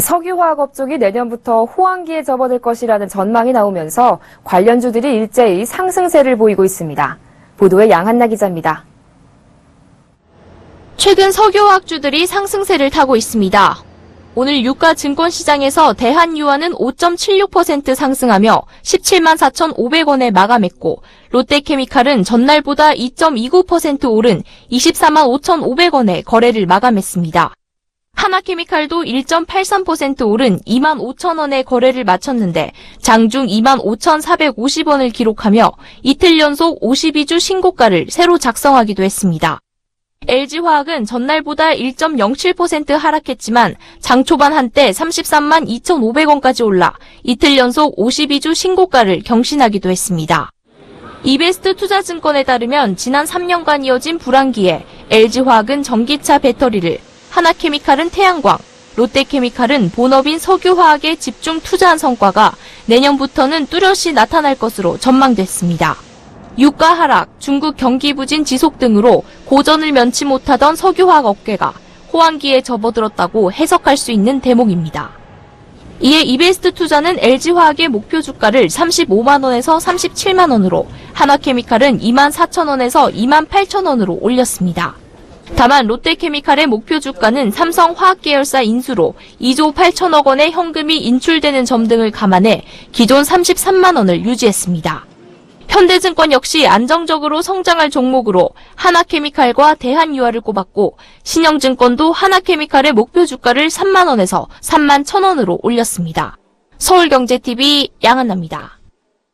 석유화학 업종이 내년부터 호황기에 접어들 것이라는 전망이 나오면서 관련주들이 일제히 상승세를 보이고 있습니다. 보도에 양한나 기자입니다. 최근 석유화학주들이 상승세를 타고 있습니다. 오늘 유가 증권 시장에서 대한유화는 5.76% 상승하며 17만 4,500원에 마감했고 롯데케미칼은 전날보다 2.29% 오른 24만 5,500원에 거래를 마감했습니다. 하나케미칼도 1.83% 오른 2만 5천원에 거래를 마쳤는데 장중 2만 5,450원을 기록하며 이틀 연속 52주 신고가를 새로 작성하기도 했습니다. LG화학은 전날보다 1.07% 하락했지만 장 초반 한때 33만 2,500원까지 올라 이틀 연속 52주 신고가를 경신하기도 했습니다. 이베스트 투자증권에 따르면 지난 3년간 이어진 불황기에 LG화학은 전기차 배터리를, 하나케미칼은 태양광, 롯데케미칼은 본업인 석유화학에 집중 투자한 성과가 내년부터는 뚜렷이 나타날 것으로 전망됐습니다. 유가 하락, 중국 경기 부진 지속 등으로 고전을 면치 못하던 석유화학 업계가 호황기에 접어들었다고 해석할 수 있는 대목입니다. 이에 이베스트 투자는 LG화학의 목표 주가를 35만원에서 37만원으로, 하나케미칼은 2만 4천원에서 2만 8천원으로 올렸습니다. 다만 롯데케미칼의 목표 주가는 삼성화학 계열사 인수로 2조 8천억 원의 현금이 인출되는 점 등을 감안해 기존 33만 원을 유지했습니다. 현대증권 역시 안정적으로 성장할 종목으로 하나케미칼과 대한유화를 꼽았고 신영증권도 하나케미칼의 목표 주가를 3만 원에서 3만 1천 원으로 올렸습니다. 서울경제TV 양한나입니다.